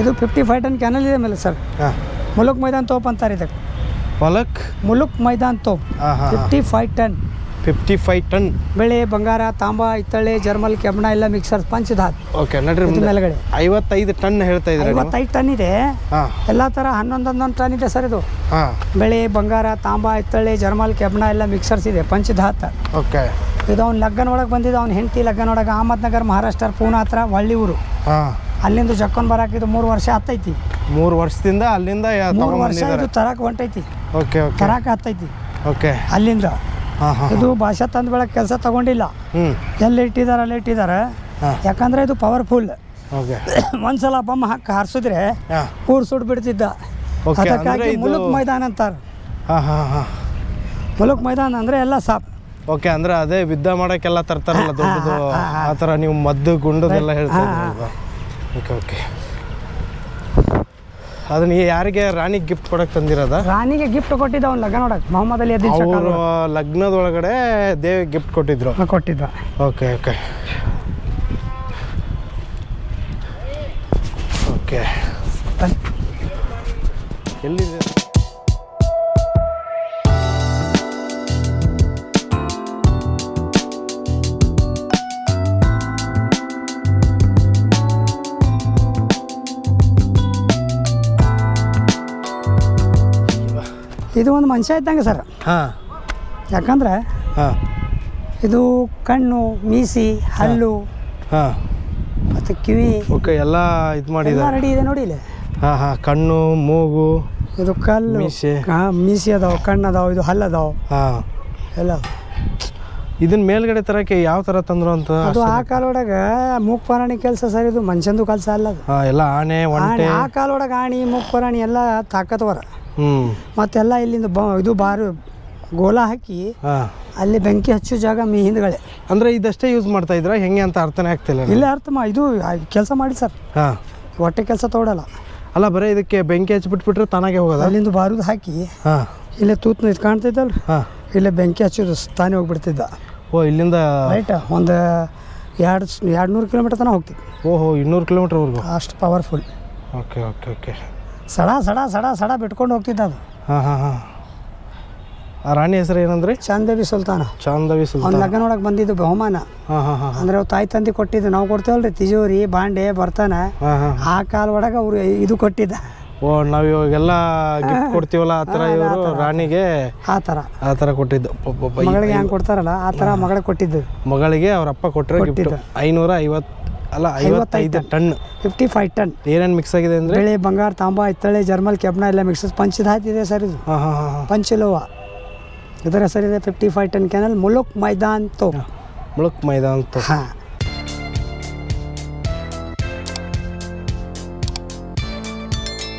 ಇದು fifty five ton canal ಇದೆ ಮೇಲೆ ಸರ್ ಹಾಂ. ಮುಲುಕ್ ಮೈದಾನ್ ತೋಪ್ ಅಂತಾರೆ ಇದಕ್ಕೆ. ಹೊಲಕ್ ಮುಲುಕ್ ಮೈದಾನ್ ತೋಪ್. ಹಾಂ ಹಾಂ fifty five ton fifty five ton ಬೆಳೆ ಬಂಗಾರ ತಾಂಬ ಹಿತ್ತಳೆ ಜರ್ಮಲ್ ಕೆಬ್ಬಣ ಎಲ್ಲ ಮಿಕ್ಸರ್ ಪಂಚಧಾತ್. ಓಕೆ ನಡ್ರಿ ಮೇಲ್ಗಡೆ. ಐವತ್ತೈದು ಟನ್ ಹೇಳ್ತಾ ಇದ್ದಾರೆ ಐವತ್ತೈದು ಟನ್ ಇದೆ. ಹಾಂ. ಎಲ್ಲ ಥರ ಹನ್ನೊಂದು ಹನ್ನೊಂದು ಟನ್ ಇದೆ ಸರ್ ಇದು. ಹಾಂ. ಬೆಳೆ ಬಂಗಾರ ತಾಂಬ ಹಿತ್ತಳೆ ಜರ್ಮಲ್ ಕೆಬ್ಬಣ ಎಲ್ಲ ಮಿಕ್ಸರ್ಸ್ ಇದೆ ಪಂಚಧಾತ್. ಓಕೆ ಇದು ಅವ್ನು ಲಗ್ನ ಒಳಗೆ ಬಂದಿದ್ದು ಅವ್ನ ಹೆಂಡತಿ ಲಗ್ನ ಒಳಗೆ ಅಹಮದ್ನಗರ್ ಮಹಾರಾಷ್ಟ್ರ ಪೂನಾ ಹತ್ರ ಹೊಳ್ಳಿ ಊರು ಹಾಂ. ಅಲ್ಲಿಂದ ಜಕ್ಕೊಂಡ್ ಬರಾಕ ಇದು ಮೂರು ವರ್ಷ ಹತ್ತೈತಿ. ಮೂರು ವರ್ಷದಿಂದ ಅಲ್ಲಿಂದ ಮೂರು ವರ್ಷ ಇದು ತರಾಕ ಹೊಂಟೈತಿ. Okay okay. ತರಾಕ ಹತ್ತೈತಿ. ಓಕೆ. ಅಲ್ಲಿಂದ. ಹಾಂ ಹಾಂ ಇದು ಭಾಷಾ ತಂದ ಬೆಳಕ್ ಕೆಲಸ ತಗೊಂಡಿಲ್ಲ. ಎಲ್ಲಿ ಇಟ್ಟಿದ್ದಾರೆ ಅಲ್ಲಿ ಇಟ್ಟಿದ್ದಾರೆ ಹಾಂ. ಯಾಕಂದ್ರೆ ಇದು ಪವರ್ಫುಲ್ ಓಕೆ. ಒಂದ್ಸಲ ಬೊಮ್ಮ ಹಾಕಿ ಹಾರಿಸಿದ್ರೆ ಹಾಂ. ಊರು ಸುಟ್ಟು ಬಿಡ್ತಿದ್ದ. Okay, ಅಂದ್ರೆ ಅದಕ್ಕಾಗಿ ಇದು- ಮುಲುಕ್ ಮೈದಾನ ಅಂತಾರೆ. ಹಾಂ ಹಾಂ ಹಾಂ. ಮುಲುಕ್ ಮೈದಾನ ಅಂದ್ರೆ ಎಲ್ಲ ಸಾಪ್. ಓಕೆ ಅಂದ್ರೆ ಅದೇ ಯುದ್ಧ ಮಾಡಕ್ಕೆಲ್ಲ ತರ್ತಾರಲ್ಲ ದೊಡ್ಡದು. ಆ ಥರ ನೀವು ಮದ್ದು ಗುಂಡದೆಲ್ಲ ಹೇಳ್ತಾ ಇದ್ರಲ್ವಾ ಓಕೆ ಓಕೆ ಅದನ್ನ ಯಾರಿಗೆ ರಾಣಿಗೆ ಗಿಫ್ಟ್ ಕೊಡಕ್ಕೆ ತಂದಿರೋದ? ರಾಣಿಗೆ ಗಿಫ್ಟ್ ಕೊಟ್ಟಿದ್ದ ಅವ್ನು ಲಗ್ನ ನೋಡಕ್ ಮೊಹಮ್ಮದ್ ಅಲಿ ಅದಿ ಅವರು ಲಗ್ನದೊಳಗಡೆ ದೇವಿ ಗಿಫ್ಟ್ ಕೊಟ್ಟಿದ್ರು. ಕೊಟ್ಟಿದ್ದ. ಓಕೆ ಓಕೆ ಓಕೆ ಎಲ್ಲಿದೆ? ಇದು ಒಂದು ಮನುಷ್ಯ ಇದ್ದಂಗೆ ಸರ್. ಹಾಂ. ಯಾಕಂದ್ರೆ ಹಾಂ. ಇದು ಕಣ್ಣು ಮೀಸಿ ಹಲ್ಲು ಹಾಂ. ಮತ್ತು ಕಿವಿ. ಓಕೆ ಎಲ್ಲ ಇದು ಮಾಡಿದ ರೆಡಿ ಇದೆ ನೋಡಿ ಇಲ್ಲಿ. ಹಾಂ ಹಾಂ. ಕಣ್ಣು ಮೂಗು ಇದು ಕಲ್ಲು ಮೀಸಿ. ಹಾಂ ಮೀಸಿ ಅದಾವ ಕಣ್ಣು ಅದಾವ ಇದು ಹಲ್ಲು ಅದಾವ. ಹಾಂ. ಎಲ್ಲ. ಇದನ್ನ ಮೇಲ್ಗಡೆ ತರಕ್ಕೆ ಯಾವ ಥರ ತಂದ್ರು ಅಂತ ಅದು ಆ ಕಾಲೊಳಗೆ ಮೂಕ್ ಪರಾಣಿ ಕೆಲಸ ಸರ್ ಇದು ಮನುಷ್ಯಂದು ಕೆಲಸ ಅಲ್ಲ ಎಲ್ಲ ಆನೆ ಆ ಕಾಲೊಳಗೆ ಆಣಿ ಮೂಕ್ ಪರಾಣಿ ಎಲ್ಲ ತಾಕತ್ವರ. ಮತ್ತೆಲ್ಲ ಇಲ್ಲಿಂದ ಬ ಇದು ಬಾರು ಗೋಲ ಹಾಕಿ ಹಾಂ. ಅಲ್ಲಿ ಬೆಂಕಿ ಹಚ್ಚೋ ಜಾಗ ಮೀ ಹಿಂದ್ಗಡೆ ಅಂದ್ರೆ ಇದಷ್ಟೇ ಯೂಸ್ ಮಾಡ್ತಾ ಇದ್ರ? ಹೆಂಗೆ ಅಂತ ಅರ್ಥನೇ ಆಗ್ತಿಲ್ಲ. ಇಲ್ಲ ಅರ್ಥ ಮಾ ಇದು ಕೆಲಸ ಮಾಡಿ ಸರ್. ಹಾಂ. ಹೊಟ್ಟೆ ಕೆಲಸ ತೋಡಲ್ಲ. ಅಲ್ಲ ಬರೀ ಇದಕ್ಕೆ ಬೆಂಕಿ ಹಚ್ಬಿಟ್ಬಿಟ್ರೆ ತಾನಾಗೆ ಹೋಗೋದು? ಅಲ್ಲಿಂದ ಬಾರುದು ಹಾಕಿ ಹಾಂ. ಇಲ್ಲೇ ತೂತ್ ಇದು ಕಾಣ್ತೈತಲ್ಲ ಹಾಂ. ಇಲ್ಲೇ ಬೆಂಕಿ ಹಚ್ಚೋದು ತಾನೇ ಹೋಗ್ಬಿಡ್ತಿದ್ದ. ಓ ಇಲ್ಲಿಂದ ರೈಟ್ ಒಂದು ಎರಡು ಎರಡು ನೂರು ಕಿಲೋಮೀಟರ್ ತನಕ ಹೋಗ್ತಿತ್ತು ಓಹೋ ಇನ್ನೂರು ಕಿಲೋಮೀಟ್ರ್ವರೆಗೂ? ಅಷ್ಟು ಪವರ್ಫುಲ್ ಓಕೆ ಓಕೆ ಓಕೆ. ಸಡ ಸಡ ಸಡ ಸಡ ಬಿಟ್ಕೊಂಡು ಹೋಗ್ತಿದ್ದ ಅದು. ಹಾಂ ಹಾಂ ಹಾಂ. ಆ ರಾಣಿ ಹೆಸರು ಏನಂದ್ರೆ? ಚಾಂದವಿ ಸುಲ್ತಾನ. ಚಾಂದವಿ ಸುಲ್ತಾನ. ಸುಲ್ತಾನ್ ಲಗ್ನ ನೋಡಕ್ ಬಂದಿದ್ದು ಬಹುಮಾನ. ಹಾಂ ಹಾಂ ಹಾಂ ಅಂದ್ರೆ ಅವ್ರು ತಾಯಿ ತಂದೆ ಕೊಟ್ಟಿದ್ದು ನಾವು ಕೊಡ್ತೇವಲ್ರಿ ತಿಜೋರಿ ಬಾಂಡೆ ಬರ್ತಾನ. ಹಾಂ ಹಾಂ ಆ ಕಾಲ ಒಳಗೆ ಅವ್ರು ಇದು ಕೊಟ್ಟಿದ್ದ. ಓ ನಾವು ಇವಾಗೆಲ್ಲ ಗಿಫ್ಟ್ ಕೊಡ್ತೀವಲ್ಲ ಆ ಥರ ಇವರು ರಾಣಿಗೆ ಆ ಥರ ಆ ಥರ ಕೊಟ್ಟಿದ್ದು. ಮಗಳಿಗೆ ಹೆಂಗೆ ಕೊಡ್ತಾರಲ್ಲ ಆ ಥರ ಮಗಳಿಗೆ ಕೊಟ್ಟಿದ್ದು. ಮಗಳಿಗೆ ಅವ್ರ ಅಪ್ಪ ಕೊಟ್ಟರೆ ಗಿಫ್ಟ್. ಐನೂರ ಐವತ್ತು ಅಲ್ಲ ಐವತ್ತೈದು ಟನ್. Fifty five ton. ಏನೇನು ಮಿಕ್ಸ್ ಆಗಿದೆ ಅಂದರೆ? ಬೆಳೆ ಬಂಗಾರ ತಾಂಬ ಇತ್ತಳೆ ಜರ್ಮಲ್ ಕೆಬ್ಣ ಎಲ್ಲ ಮಿಕ್ಸಸ್ ಪಂಚದ ಹಾಕಿದೆ ಸರ್ ಇದು. ಹಾಂ ಹಾಂ ಹಾಂ ಹಾಂ. ಪಂಚಲೋಹ. ಇದರ ಹೆಸರಿದೆ fifty five ton cannon Mulk Maidan ತೋ ಮುಲುಕ್ ಮೈದಾನ್ ತೋ ಹಾಂ.